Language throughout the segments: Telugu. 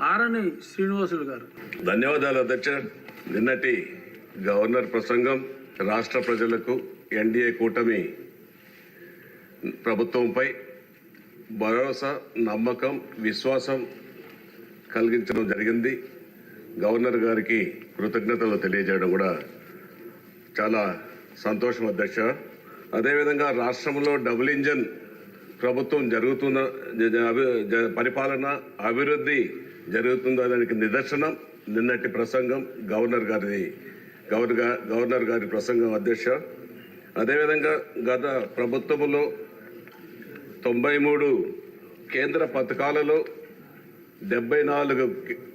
ఆరణి శ్రీనివాసులు గారు. ధన్యవాదాలు అధ్యక్ష. నిన్నటి గవర్నర్ ప్రసంగం రాష్ట్ర ప్రజలకు ఎన్డీఏ కూటమి ప్రభుత్వంపై భరోసా నమ్మకం విశ్వాసం కలిగించడం జరిగింది. గవర్నర్ గారికి కృతజ్ఞతలు తెలియజేయడం కూడా చాలా సంతోషం అధ్యక్ష. అదేవిధంగా రాష్ట్రంలో డబుల్ ఇంజన్ ప్రభుత్వం జరుగుతున్న అభి- జ- పరిపాలన అభివృద్ధి జరుగుతుందో దానికి నిదర్శనం. నిన్నటి ప్రసంగం గవర్నర్ గారిది. గవర్నర్ గవర్నర్ గారి ప్రసంగం అధ్యక్ష. అదేవిధంగా గత ప్రభుత్వంలో తొంభై మూడు కేంద్ర పథకాలలో డెబ్బై నాలుగు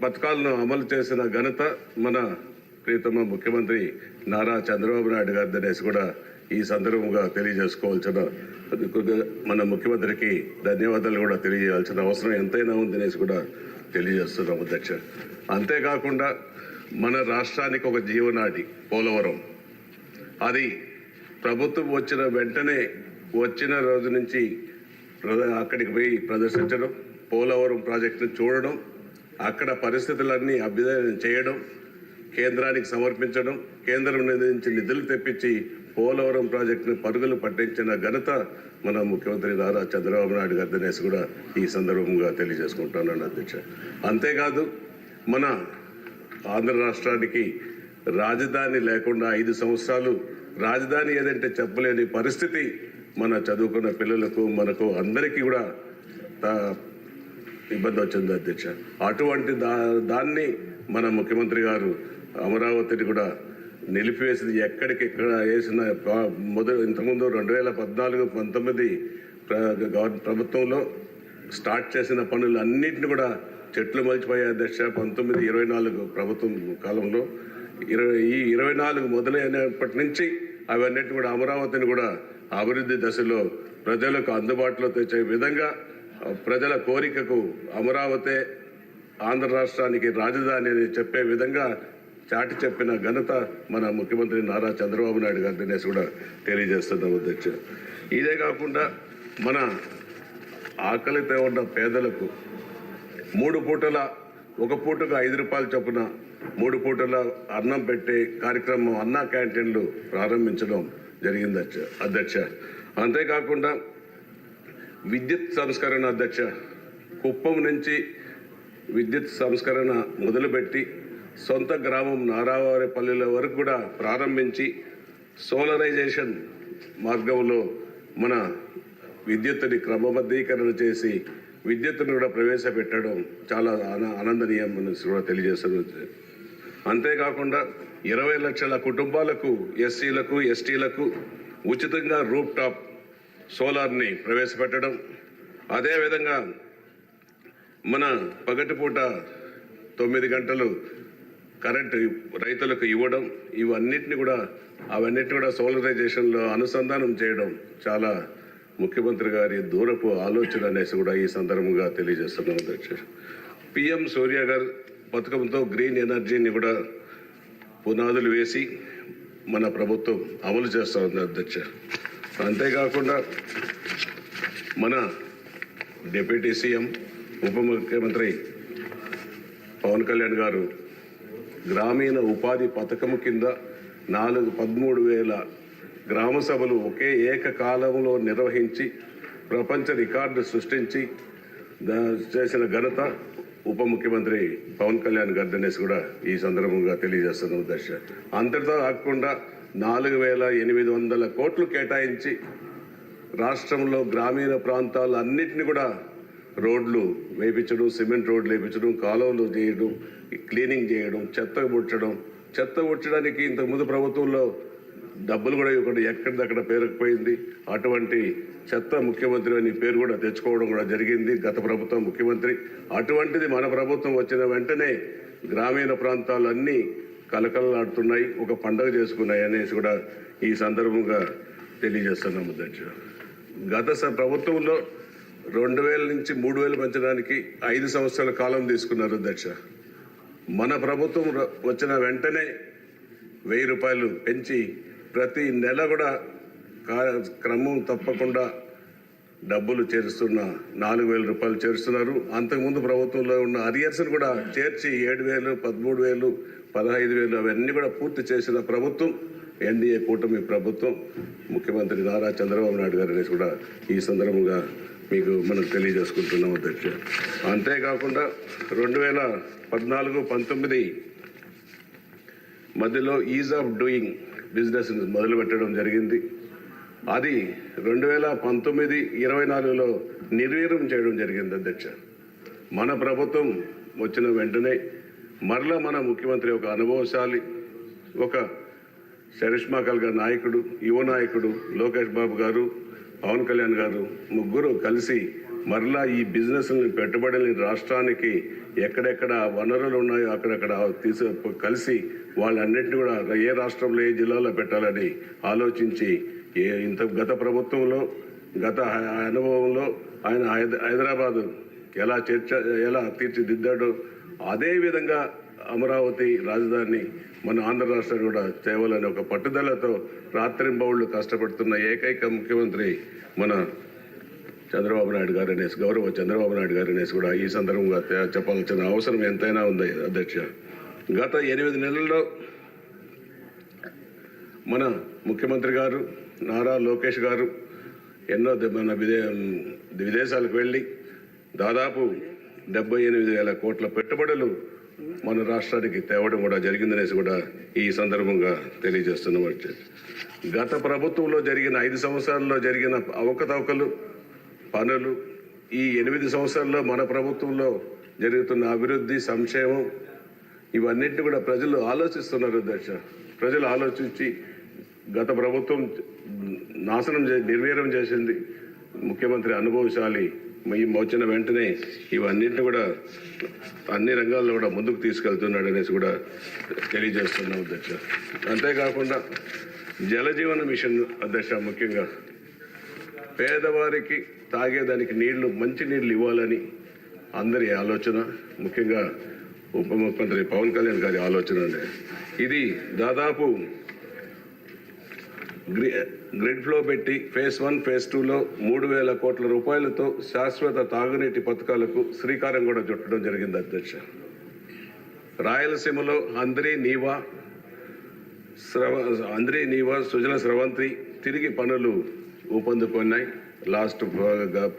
పథకాలను అమలు చేసిన ఘనత మన ప్రీతమ ముఖ్యమంత్రి నారా చంద్రబాబు నాయుడు గారి అనేసి కూడా ఈ సందర్భంగా తెలియజేసుకోవాల్సిన మన ముఖ్యమంత్రికి ధన్యవాదాలు కూడా తెలియజేయాల్సిన అవసరం ఎంతైనా ఉందనేసి కూడా తెలియజేస్తున్నాం అధ్యక్ష. అంతేకాకుండా మన రాష్ట్రానికి ఒక జీవనాడి పోలవరం. అది ప్రభుత్వం వచ్చిన వెంటనే వచ్చిన రోజు నుంచి అక్కడికి పోయి ప్రదర్శించడం పోలవరం ప్రాజెక్టును చూడడం అక్కడ పరిస్థితులన్నీ అభ్యుదయం చేయడం కేంద్రానికి సమర్పించడం కేంద్రం నుంచి నిధులు తెప్పించి పోలవరం ప్రాజెక్టును పరుగులు పట్టించిన ఘనత మన ముఖ్యమంత్రి నారా చంద్రబాబు నాయుడు గారి కూడా ఈ సందర్భంగా తెలియజేసుకుంటున్నాను అధ్యక్ష. అంతేకాదు మన ఆంధ్ర రాష్ట్రానికి రాజధాని లేకుండా ఐదు సంవత్సరాలు రాజధాని ఏదంటే చెప్పలేని పరిస్థితి మన చదువుకున్న పిల్లలకు మనకు అందరికీ కూడా ఇబ్బంది వచ్చింది అధ్యక్ష. అటువంటి దా దాన్ని మన ముఖ్యమంత్రి గారు అమరావతిని కూడా నిలిపివేసింది ఎక్కడికెక్కడ వేసిన మొదలు ఇంతకుముందు రెండు వేల పద్నాలుగు పంతొమ్మిది ప్రభుత్వంలో స్టార్ట్ చేసిన పనులు అన్నింటిని కూడా చెట్లు మలిచిపోయే అధ్యక్ష పంతొమ్మిది ఇరవై నాలుగు ప్రభుత్వం కాలంలో. ఇరవై ఈ ఇరవై నాలుగు మొదలైనప్పటి నుంచి అవన్నిటిని కూడా అమరావతిని కూడా అభివృద్ధి దశలో ప్రజలకు అందుబాటులో తెచ్చే విధంగా ప్రజల కోరికకు అమరావతే ఆంధ్ర రాష్ట్రానికి రాజధాని అని చెప్పే విధంగా చాటి చెప్పిన ఘనత మన ముఖ్యమంత్రి నారా చంద్రబాబు నాయుడు గారి కూడా తెలియజేస్తున్నాం అధ్యక్ష. ఇదే కాకుండా మన ఆకలితో ఉన్న పేదలకు మూడు పూటల ఒక పూటకు ఐదు రూపాయలు చొప్పున మూడు పూటల అన్నం పెట్టే కార్యక్రమం అన్నా క్యాంటీన్లు ప్రారంభించడం జరిగింది అచ్చ అధ్యక్ష. అంతేకాకుండా విద్యుత్ సంస్కరణ అధ్యక్ష కుప్పం నుంచి విద్యుత్ సంస్కరణ మొదలుపెట్టి సొంత గ్రామం నారావారిపల్లిల వరకు కూడా ప్రారంభించి సోలరైజేషన్ మార్గంలో మన విద్యుత్తుని క్రమబద్ధీకరణ చేసి విద్యుత్తును కూడా ప్రవేశపెట్టడం చాలా ఆనందనీయం అని కూడా తెలియజేస్తుంది అంతేకాకుండా ఇరవై లక్షల కుటుంబాలకు ఎస్సీలకు ఎస్టీలకు ఉచితంగా రూప్ టాప్ సోలార్ని ప్రవేశపెట్టడం. అదేవిధంగా మన పగటిపూట తొమ్మిది గంటలు కరెంటు రైతులకు ఇవ్వడం ఇవన్నిటిని కూడా అవన్నిటిని కూడా సోలరైజేషన్లో అనుసంధానం చేయడం చాలా ముఖ్యమంత్రి గారి దూరపు ఆలోచన అనేసి కూడా ఈ సందర్భంగా తెలియజేస్తున్నాం అధ్యక్ష. పిఎం సూర్య గారు పథకంతో గ్రీన్ ఎనర్జీని కూడా పునాదులు వేసి మన ప్రభుత్వం అమలు చేస్తూ ఉంది అధ్యక్ష. అంతేకాకుండా మన డిప్యూటీ సీఎం ఉప ముఖ్యమంత్రి పవన్ కళ్యాణ్ గారు గ్రామీణ ఉపాధి పథకం కింద నాలుగు పదమూడు వేల గ్రామ సభలు ఒకే ఏకకాలంలో నిర్వహించి ప్రపంచ రికార్డు సృష్టించి చేసిన ఘనత ఉప ముఖ్యమంత్రి పవన్ కళ్యాణ్ గర్దనేసి కూడా ఈ సందర్భంగా తెలియజేస్తున్న దర్శ. అంతటితో కాకుండా నాలుగు వేల ఎనిమిది వందల కోట్లు కేటాయించి రాష్ట్రంలో గ్రామీణ ప్రాంతాలన్నింటినీ కూడా రోడ్లు వేపించడం సిమెంట్ రోడ్లు వేపించడం కాలువలు చేయడం క్లీనింగ్ చేయడం చెత్త ముడ్చడం చెత్త పుట్టడానికి ఇంతకుముందు ప్రభుత్వంలో డబ్బులు కూడా ఇవ్వకుండా ఎక్కడిదక్కడ పేరుకుపోయింది. అటువంటి చెత్త ముఖ్యమంత్రి అని పేరు కూడా తెచ్చుకోవడం కూడా జరిగింది. గత ప్రభుత్వం ముఖ్యమంత్రి. అటువంటిది మన ప్రభుత్వం వచ్చిన వెంటనే గ్రామీణ ప్రాంతాలన్నీ కలకలలాడుతున్నాయి. ఒక పండగ చేసుకున్నాయి అనేసి కూడా ఈ సందర్భంగా తెలియజేస్తున్నాము అధ్యక్ష గత ప్రభుత్వంలో రెండు వేల నుంచి మూడు వేలు పెంచడానికి ఐదు సంవత్సరాల కాలం తీసుకున్నారు అధ్యక్ష. మన ప్రభుత్వం వచ్చిన వెంటనే వెయ్యి రూపాయలు పెంచి ప్రతి నెల కూడా క్రమం తప్పకుండా డబ్బులు చేరుస్తున్న నాలుగు వేల రూపాయలు చేరుస్తున్నారు. అంతకుముందు ప్రభుత్వంలో ఉన్న అరియర్స్ను కూడా చేర్చి ఏడు వేలు పదమూడు వేలు పదహైదు వేలు అవన్నీ కూడా పూర్తి చేసిన ప్రభుత్వం ఎన్డీఏ కూటమి ప్రభుత్వం. ముఖ్యమంత్రి నారా చంద్రబాబు నాయుడు గారు కూడా ఈ సందర్భంగా మీకు మనకు తెలియజేసుకుంటున్నాం అధ్యక్ష. అంతేకాకుండా రెండు వేల పద్నాలుగు పంతొమ్మిది మధ్యలో ఈజ్ ఆఫ్ డూయింగ్ బిజినెస్ మొదలు పెట్టడం జరిగింది. అది రెండు వేల పంతొమ్మిది ఇరవై నాలుగులో నిర్వీర్యం చేయడం జరిగింది అధ్యక్ష. మన ప్రభుత్వం వచ్చిన వెంటనే మరలా మన ముఖ్యమంత్రి ఒక అనుభవశాలి ఒక చరిష్మా కల్గా నాయకుడు యువ నాయకుడు లోకేష్ బాబు గారు పవన్ కళ్యాణ్ గారు ముగ్గురు కలిసి మరలా ఈ బిజినెస్ని పెట్టుబడిని రాష్ట్రానికి ఎక్కడెక్కడ వనరులు ఉన్నాయో అక్కడక్కడ తీసు కలిసి వాళ్ళన్నింటినీ కూడా ఏ రాష్ట్రంలో ఏ జిల్లాలో పెట్టాలని ఆలోచించి ఏ ఇంత గత ప్రభుత్వంలో గత అనుభవంలో ఆయన హైద- హైదరాబాదు ఎలా చర్చ ఎలా తీర్చిదిద్దాడో అదే విధంగా అమరావతి రాజధాని మన ఆంధ్ర రాష్ట్రం కూడా తేవాలని ఒక పట్టుదలతో రాత్రింబౌళ్ళు కష్టపడుతున్న ఏకైక ముఖ్యమంత్రి మన చంద్రబాబు నాయుడు గారు అనేసి గౌరవ చంద్రబాబు నాయుడు గారు అనేసి కూడా ఈ సందర్భంగా చెప్పాల్సిన అవసరం ఎంతైనా ఉంది అధ్యక్ష. గత ఎనిమిది నెలల్లో మన ముఖ్యమంత్రి గారు నారా లోకేష్ గారు ఎన్నో మన విదే విదేశాలకు వెళ్ళి దాదాపు డెబ్బై ఎనిమిది వేల కోట్ల పెట్టుబడులు మన రాష్ట్రానికి తేవడం కూడా జరిగిందనేసి కూడా ఈ సందర్భంగా తెలియజేస్తున్నాం గత ప్రభుత్వంలో జరిగిన ఐదు సంవత్సరాల్లో జరిగిన అవకతవకలు పనులు ఈ ఎనిమిది సంవత్సరాల్లో మన ప్రభుత్వంలో జరుగుతున్న అభివృద్ధి సంక్షేమం ఇవన్నింటినీ కూడా ప్రజలు ఆలోచిస్తున్నారు అధ్యక్ష ప్రజలు ఆలోచించి గత ప్రభుత్వం నాశనం నిర్వీర్యం చేసింది. ముఖ్యమంత్రి అనుభవశాలి వచ్చిన వెంటనే ఇవన్నింటిని కూడా అన్ని రంగాల్లో కూడా ముందుకు తీసుకెళ్తున్నాడు అనేసి కూడా తెలియజేస్తున్నాం అధ్యక్ష. అంతేకాకుండా జలజీవన మిషన్ అధ్యక్ష ముఖ్యంగా పేదవారికి తాగేదానికి నీళ్ళు మంచి నీళ్ళు ఇవ్వాలని అందరి ఆలోచన ముఖ్యంగా ఉప ముఖ్యమంత్రి పవన్ కళ్యాణ్ గారి ఆలోచన ఇది దాదాపు గ్రిడ్ ఫ్లో పెట్టి ఫేజ్ వన్ ఫేజ్ టూలో మూడు వేల కోట్ల రూపాయలతో శాశ్వత తాగునీటి పథకాలకు శ్రీకారం కూడా చుట్టడం జరిగింది అధ్యక్ష. రాయలసీమలో అందరి నీవా శ్రవ అందరి నీవా సుజల స్రవంతి తిరిగి పనులు ఊపందుకున్నాయి. లాస్ట్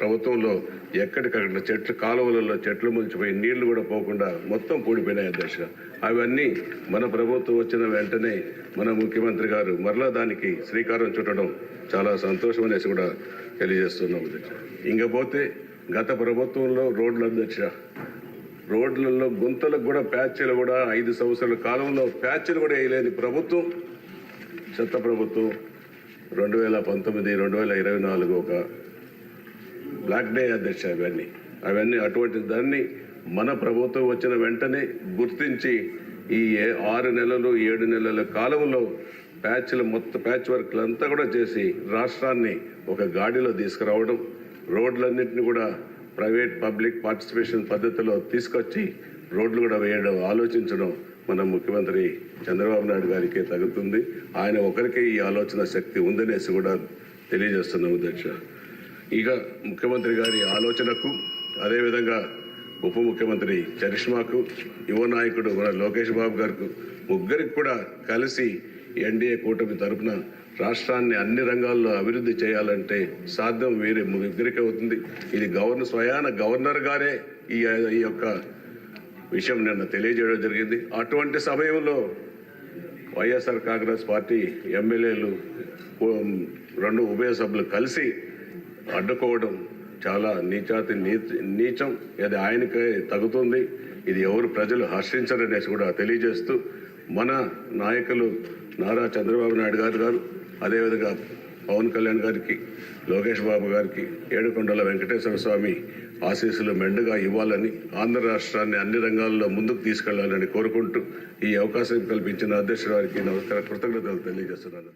ప్రభుత్వంలో ఎక్కడికక్కడ చెట్లు కాలువలలో చెట్లు ముంచిపోయి నీళ్ళు కూడా పోకుండా మొత్తం కూడిపోయినాయి అధ్యక్ష. అవన్నీ మన ప్రభుత్వం వచ్చిన వెంటనే మన ముఖ్యమంత్రి గారు మరలా దానికి శ్రీకారం చుట్టడం చాలా సంతోషం అనేసి కూడా తెలియజేస్తున్నాం అధ్యక్ష. ఇంకపోతే గత ప్రభుత్వంలో రోడ్ల అధ్యక్ష. రోడ్లలో గుంతలకు కూడా ప్యాచ్లు కూడా ఐదు సంవత్సరాల కాలంలో ప్యాచ్లు కూడా వేయలేని ప్రభుత్వం చెత్త ప్రభుత్వం రెండు వేల పంతొమ్మిది రెండు వేల ఇరవై నాలుగు ఒక బ్లాక్ డే అధ్యక్ష అవన్నీ. అవన్నీ అటువంటి దాన్ని మన ప్రభుత్వం వచ్చిన వెంటనే గుర్తించి ఈ ఏ- ఆరు నెలలు ఏడు నెలల కాలంలో ప్యాచ్లు మొత్తం ప్యాచ్ వర్క్లు అంతా కూడా చేసి రాష్ట్రాన్ని ఒక గాడిలో తీసుకురావడం రోడ్లన్నింటినీ కూడా ప్రైవేట్ పబ్లిక్ పార్టిసిపేషన్ పద్ధతిలో తీసుకొచ్చి రోడ్లు కూడా వేయడం ఆలోచించడం మన ముఖ్యమంత్రి చంద్రబాబు నాయుడు గారికి తగ్గుతుంది ఆయన ఒకరికే ఈ ఆలోచన శక్తి ఉందనేసి కూడా తెలియజేస్తున్నాం అధ్యక్ష. ఇక ముఖ్యమంత్రి గారి ఆలోచనకు అదేవిధంగా ఉప ముఖ్యమంత్రి చరిష్మాకు యువ నాయకుడు మన లోకేష్ బాబు గారికి ముగ్గురికి కూడా కలిసి ఎన్డీఏ కూటమి తరపున రాష్ట్రాన్ని అన్ని రంగాల్లో అభివృద్ధి చేయాలంటే సాధ్యం వేరే ముగ్గురికి అవుతుంది. ఇది గవర్నర్ స్వయాన గవర్నర్ గారే ఈ ఈ యొక్క విషయం నిన్న తెలియజేయడం జరిగింది. అటువంటి సమయంలో వైఎస్ఆర్ కాంగ్రెస్ పార్టీ ఎమ్మెల్యేలు రెండు ఉభయ సభ్యులు కలిసి అడ్డుకోవడం చాలా నీచాతి నీచం ఇది ఆయనకే తగుతుంది. ఇది ఎవరు ప్రజలు హర్షించరనేసి కూడా తెలియజేస్తూ మన నాయకులు నారా చంద్రబాబు నాయుడు గారు గారు అదేవిధంగా పవన్ కళ్యాణ్ గారికి లోకేష్ బాబు గారికి ఏడుకొండల వెంకటేశ్వర స్వామి ఆశీస్సులు మెండుగా ఇవ్వాలని ఆంధ్ర రాష్ట్రాన్ని అన్ని రంగాల్లో ముందుకు తీసుకెళ్ళాలని కోరుకుంటూ ఈ అవకాశం కల్పించిన అధ్యక్షుడు వారికి నమస్కారం కృతజ్ఞతలు తెలియజేస్తున్నాను.